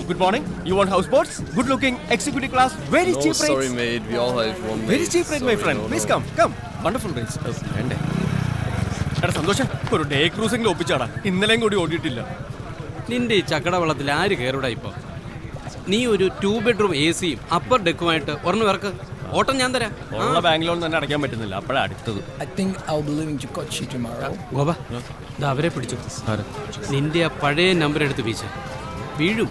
good morning. You want houseboats? Good looking executive class, very No, cheap sorry, rates. mate. We all have one. Very mate. cheap rate, my Sorry, friend. no, Please no. come, come. Wonderful rates. Uh, വേണ്ടേ എടാ സന്തോഷം ഒരു day ക്രൂസിംഗിൽ ഒപ്പിച്ചാടാ ഇന്നലെയും കൂടി ഓടിയിട്ടില്ല നിന്റെ ഈ ചക്കട വെള്ളത്തിൽ ആര് കയറൂടാ ഇപ്പൊ നീ ഒരു ടൂ ബെഡ്റൂം എ സിയും അപ്പർ ഡെക്കുമായിട്ട് ഒരെണ്ണം ഇറക്ക് ഓട്ടം ഞാൻ തരാം ഉള്ള ബാങ്ക് ലോൺ തന്നെ അടയ്ക്കാൻ പറ്റുന്നില്ല അപ്പോഴാണ് അടുത്തത് I think I'll be leaving to Kochi tomorrow. ഗോപ ഇത് അവരെ പിടിച്ചു നിന്റെ ആ പഴയ നമ്പർ എടുത്ത് വീശ വീഴും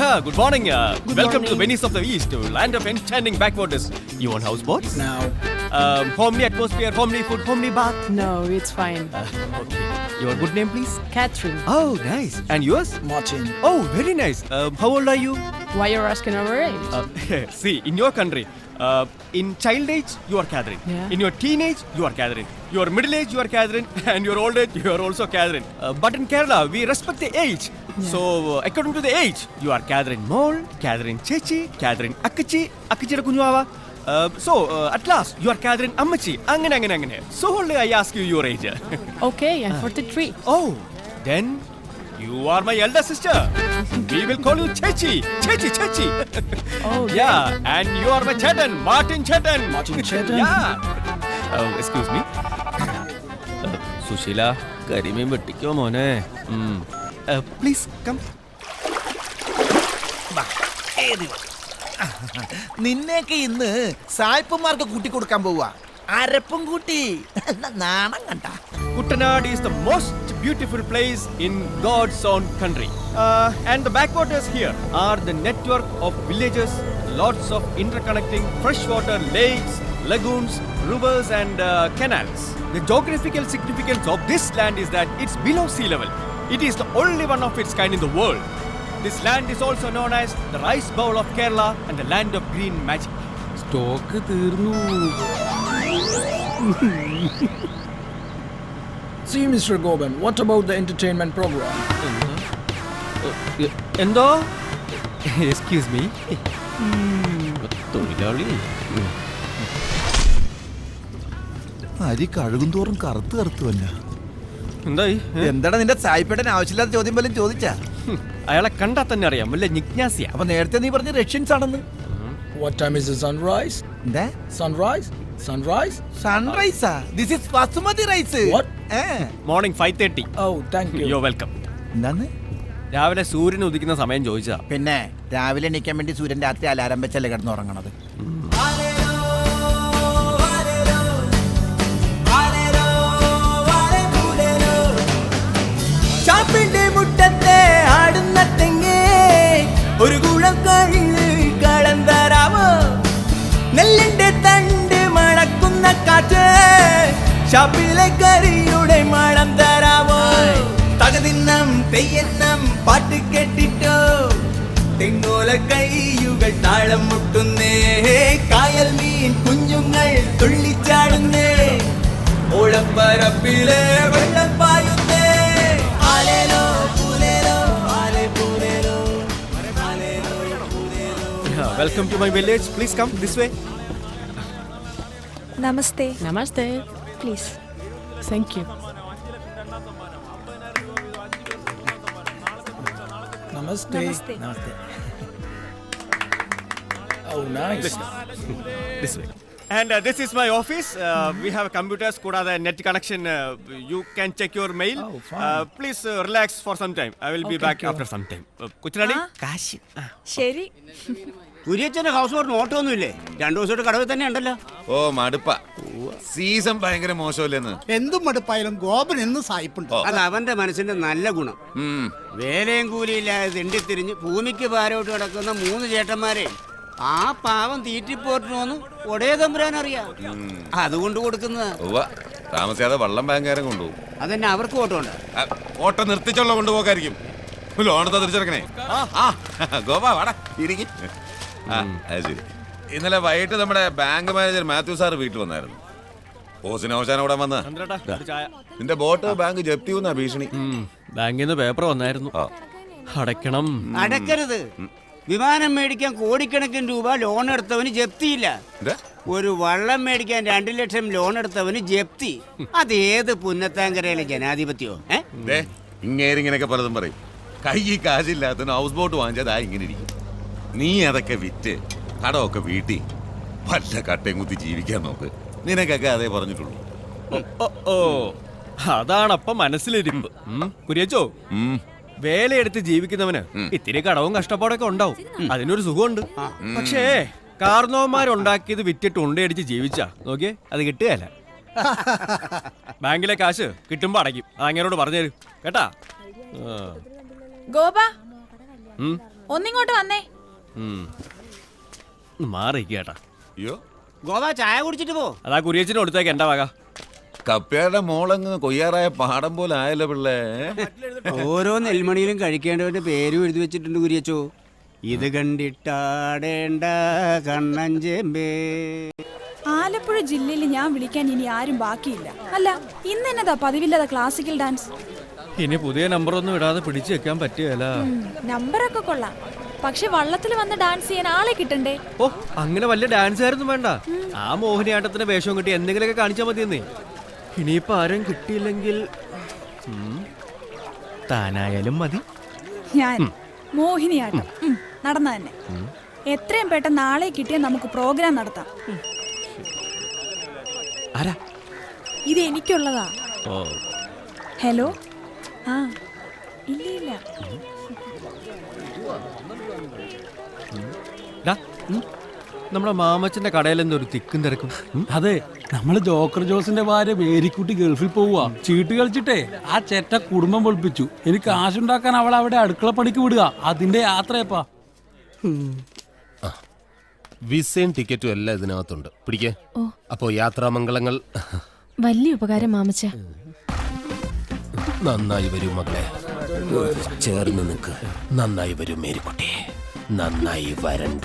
Yeah, good morning. Uh, good welcome morning. to Venice of the East, land of enchanting backwaters. You want houseboats? No. Um, homely atmosphere, homely food, homely bath. No, it's fine. Uh, okay. Your good name, please? Catherine. Oh, nice. And yours? Martin. Oh, very nice. Um, how old are you? Why you're asking our age? Uh, see, in your country, uh, in child age, you are gathering Yeah. In your teenage, you are gathering Your middle age, you are gathering And your old age, you are also gathering Uh, but in Kerala, we respect the age. So, uh, according to the age, you are gathering Mole, gathering Chechi, gathering Akachi, Akichira Kunyava. Uh, so, uh, at last, you are Catherine Ammachi. Angane, angane, angane. So, only I ask you your age. okay, I'm 43. oh, then you are my elder sister. we will call you Chechi. Chechi, Chechi. Oh, Yeah, and you are my Chetan, Martin Chetan. Martin Chetan? yeah. Oh, excuse me. Uh, Susheela കരിമീൻ വെട്ടിക്കോ മോനെ please come നിന്നെയൊക്കെ ഇന്ന് സായിപ്പന്മാർക്ക് കൂട്ടിക്കൊടുക്കാൻ പോവുക അരപ്പും കൂട്ടി നാണം കണ്ട Kuttanad is the most beautiful place in God's own country. Uh, and the backwaters here are the network of villages, lots of interconnecting freshwater lakes, lagoons, rivers, and uh, canals. The geographical significance of this land is that it's below sea level. It is the only one of its kind in the world. This land is also known as the rice bowl of Kerala and the land of green magic. Stock തീർന്നു see Mr. Goban, what about the entertainment program? എന്തോ excuse me തൊഴിലാളി അരി കഴുകും തോറും കറുത്ത് കറുത്ത് വല്ല എന്തായി? ഏ? എന്താണ് നിന്റെ സായിപ്പേട്ടൻ ആവശ്യമില്ലാത്ത ചോദ്യം പോലും ചോദിച്ചാ? അയാളെ കണ്ടാ തന്നെ അറിയാം. വല്ല ജിജ്ഞാസിയ. അപ്പൊ നേരത്തെ നീ പറഞ്ഞ റഷ്യൻസ് ആണെന്ന്. What time is the sunrise? എന്താ? Sunrise? Sunrise? സൺറൈസാ this is basmati rice What? Morning five thirty oh thank you you're welcome എന്താന്ന് രാവിലെ സൂര്യൻ ഉദിക്കുന്ന സമയം ചോദിച്ചാ പിന്നെ രാവിലെ എണീക്കാൻ വേണ്ടി സൂര്യൻ രാത്രി അലാരം വെച്ചല്ലേ കിടന്നുറങ്ങണത്? ഷാപ്പിലെ കരിയുടെ മണം തരാമോ തകതിന്നം തെയ്യന്നം പാട്ട് കേട്ടിട്ടോ? തെങ്ങോല കൈയുകൾ താളം മുട്ടുന്നേ. കായൽ മീൻ കുഞ്ഞുങ്ങൾ തുള്ളിച്ചാടുന്നേ. ഓളപ്പരപ്പിലെ വെള്ളം പായുന്നേ. ആലേലോ പൂലേലോ ആലേ പൂലേലോ ആലേലോ പൂലേലോ. Welcome to my village please come this way Namaste. Namaste. Please. Thank you namaste namaste Oh, nice. This way and this is my office we have computers കൂടാതെ net connection you can check your mail Oh, fine. Please relax for some time I will be Okay, back okay. After some time കുച്ചനാടി. കാശ്. ശരി. കുര്യച്ചന്റെ house boat നോട്ടൊന്നും ഇല്ലേ രണ്ടു ദിവസമായിട്ട് കടവിൽ തന്നെ ഉണ്ടല്ലോ. ഓ മടുപ്പ. Season ഭയങ്കര മോശമല്ലേന്ന്? എന്തും മടുപ്പായാലും ഗോപൻ എന്നും സായിപ്പുണ്ട്. അത് അവന്റെ മനസ്സിന്റെ നല്ല ഗുണം. ഉം. വേലയും കൂലിയില്ലാതെ തിണ്ടിത്തിരിഞ്ഞ് ഭൂമിക്ക് ഭാരോട്ട് കിടക്കുന്ന മൂന്ന് ചേട്ടന്മാരെ ആ പാവം തീറ്റിപ്പോറ്റിനോന്ന് ഒടേ തമ്പുരാൻ അറിയാം. അതുകൊണ്ട് കൊടുക്കുന്നത്. താമസിയാതെ വള്ളം ബാങ്കുകാരൻ കൊണ്ടുപോകും അതന്നെ അവർക്ക് ഓട്ടോ ഉണ്ട് ഓട്ടം നിർത്തിച്ചുള്ള കൊണ്ടുപോകായിരിക്കും ലോണത്തെ തിരിച്ചെടുക്കണേ? ആ. ഗോപ വാടാ ഇരിക്കി. ശരി. ഇന്നലെ വൈകിട്ട് നമ്മുടെ ബാങ്ക് മാനേജർ മാത്യു സാർ വീട്ടിൽ വന്നായിരുന്നു. ഓസിന് ഓശാൻ ഇവിടെ വന്ന്. നിന്റെ ബോട്ട് ബാങ്ക് ജപ്തി ഭീഷണി. ബാങ്കിൽ നിന്ന് പേപ്പർ വന്നായിരുന്നു. അടയ്ക്കണം. അടക്കരുത് വിമാനം മേടിക്കാൻ കോടിക്കണക്കിന് രൂപ ലോൺ എടുത്തവന് ജപ്തിയില്ല. എന്താ? ഒരു വള്ളം മേടിക്കാൻ രണ്ടു ലക്ഷം ലോൺ എടുത്തവന് ജപ്തി. അതേത് പുന്നത്താങ്കരയിലെ ജനാധിപത്യോ? ഇങ്ങേരിങ്ങനെയൊക്കെ പലതും പറയും. കൈ കാശില്ലാത്ത ഹൗസ് ബോട്ട് വാങ്ങിച്ചതാ ഇങ്ങനെ ഇരിക്കും. നീ അതൊക്കെ വിറ്റ് കടമൊക്കെ വീട്ടി വല്ല കട്ടയും കുത്തി ജീവിക്കാൻ നോക്ക്. നിനക്കൊക്കെ അതേ പറഞ്ഞിട്ടുള്ളൂ. ഓ അതാണപ്പ ഉം. കുര്യച്ചോ. വേലയെടുത്ത് ജീവിക്കുന്നവന് ഇത്തിരി കടവും കഷ്ടപ്പാടൊക്കെ ഉണ്ടാവും. അതിനൊരു സുഖമുണ്ട്. പക്ഷേ കാർന്നോന്മാരുണ്ടാക്കിയത് വിറ്റിട്ട് ഉണ്ടയടിച്ച് ജീവിച്ചാ. നോക്കിയേ അത് കിട്ടുകയല്ല. ബാങ്കിലെ കാശ് കിട്ടുമ്പോ അടയ്ക്കും. അങ്ങനോട് പറഞ്ഞു തരും കേട്ടാ? ഗോപാ ഒന്നിങ്ങോട്ട് വന്നേ. മാറി കേട്ടാ. അയ്യോ. ഗോവ ചായ കുടിച്ചിട്ട് പോ. അതാ കുര്യച്ചിന് കൊടുത്തേക്ക് എന്റെ വക. കപ്പയുടെ മോളങ്ങ് കൊയ്യാറായ പാടം പോലെ ആയല്ലോ പിള്ളേ. ഓരോ നെൽമണിയിലും കഴിക്കേണ്ടവന്റെ പേരും എഴുതി വെച്ചിട്ടുണ്ട് കുരിയച്ചോ ഇത് കണ്ടിട്ടാടേണ്ട കണ്ണഞ്ചേമ്പേ ആലപ്പുഴ ജില്ലയിൽ ഞാൻ വിളിക്കാൻ ഇനി ആരും ബാക്കിയില്ല. അല്ല ഇന്ന് എന്നതാ പതിവില്ലാതെ ക്ലാസിക്കൽ ഡാൻസ് ഇനി പുതിയ നമ്പർ ഒന്നും ഇടാതെ പിടിച്ചു വെക്കാൻ പറ്റിയല്ല നമ്പറൊക്കെ കൊള്ളാം. പക്ഷെ വള്ളത്തിൽ വന്ന് ഡാൻസ് ചെയ്യാൻ ആളെ കിട്ടണ്ടേ? ഓ അങ്ങനെ വലിയ ഡാൻസ് ആയിരുന്നു വേണ്ട. ആ മോഹിനിയാട്ടത്തിന്റെ വേഷവും കിട്ടി എന്തെങ്കിലുമൊക്കെ കാണിച്ചാൽ മതിയെന്നേ. ഇനിയിപ്പോ ആരും കിട്ടിയില്ലെങ്കിൽ താനായാലും മതി. ഞാൻ മോഹിനിയാട്ടം. നടന്ന തന്നെ. എത്രയും പെട്ടെന്ന് നാളെ കിട്ടിയാൽ നമുക്ക് പ്രോഗ്രാം നടത്താം. ആരാ? ഇത് എനിക്കുള്ളതാ. ഹലോ? ആ ഇല്ല ഇല്ല. നമ്മുടെ മാമച്ചന്റെ കടയിൽ ഒരു തിക്കും തിരക്കും. അതെ നമ്മൾ ജോക്കർ ജോസിന്റെ ഭാര്യ മേരിക്കുട്ടി ഗൾഫിൽ പോവുക ചീട്ട് കളിച്ചിട്ടേ ആ ചേട്ട കുടുംബം പൊളിപ്പിച്ചു. എനിക്ക് കാശുണ്ടാക്കാൻ അവൾ അവിടെ അടുക്കള പണിക്ക് വിടുക. അതിന്റെ യാത്രയപ്പാ. വിസയും ടിക്കറ്റും എല്ലാം ഇതിനകത്തുണ്ട്. പിടിക്കേ. അപ്പോ യാത്രാമംഗളങ്ങൾ. വലിയ ഉപകാരം മാമച്ച. നന്നായി വരൂ മകളെ. ചേർന്ന് നിൽക്ക്. നന്നായി വരൂ മേരിക്കുട്ടി നന്നായി വരണ്ട.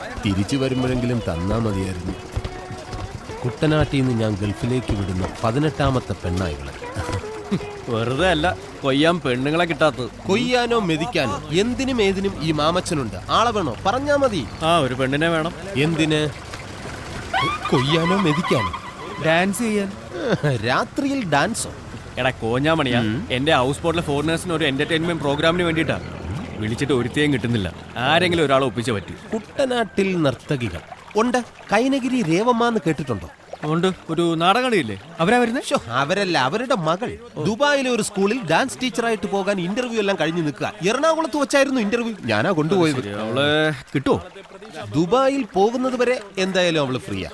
തിരിച്ചു വരുമ്പോഴെങ്കിലും തന്നാ മതിയായിരുന്നു. കുട്ടനാട്ടിൽ നിന്ന് ഞാൻ ഗൾഫിലേക്ക് വിടുന്ന പതിനെട്ടാമത്തെ പെണ്ണായികളെ. വെറുതെ അല്ല കൊയ്യാൻ പെണ്ണുങ്ങളെ കിട്ടാത്തത്. കൊയ്യാനോ മെതിക്കാനോ എന്തിനും ഏതിനും ഈ മാമച്ചനുണ്ട്. ആളെ വേണോ? പറഞ്ഞാ മതി. ആ ഒരു പെണ്ണിനെ വേണം. എന്തിന്? കൊയ്യാനോ മെതിക്കാനോ? ഡാൻസ് ചെയ്യാൻ. രാത്രിയിൽ ഡാൻസോ? എടാ കോഞ്ഞാമണിയാ എന്റെ ഹൗസ് ബോട്ടിലെ ഫോറിനേഴ്സിന് ഒരു എന്റർടൈൻമെന്റ് പ്രോഗ്രാമിന് വേണ്ടിയിട്ടാ. വിളിച്ചിട്ട് ഒരുത്തേയും കിട്ടുന്നില്ല. ആരെങ്കിലും ഒരാളെ ഒപ്പിച്ച പറ്റൂ. കുട്ടനാട്ടിൽ നർത്തകികൾ. ഉണ്ട്. കൈനഗിരി രേവമ്മ എന്ന് കേട്ടിട്ടുണ്ടോ? ഉണ്ട്. ഒരു നാടകളിയില്ലേ അവരാ വരുന്നത് അവരല്ല അവരുടെ മകൾ. ദുബായിലെ ഒരു സ്കൂളിൽ ഡാൻസ് ടീച്ചറായിട്ട് പോകാൻ ഇന്റർവ്യൂ എല്ലാം കഴിഞ്ഞ് നിൽക്കുക. എറണാകുളത്ത് വെച്ചായിരുന്നു ഇന്റർവ്യൂ. ഞാനാ കൊണ്ടുപോയത്. അവൾ കിട്ടുമോ ദുബായിൽ പോകുന്നത് വരെ എന്തായാലും അവൾ ഫ്രീയാ.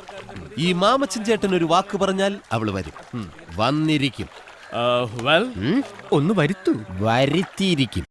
ഈ മാമച്ചൻ ചേട്ടൻ ഒരു വാക്ക് പറഞ്ഞാൽ അവൾ വരും. വന്നിരിക്കും. ഒന്ന് വരുത്തു. വരുത്തിയിരിക്കും.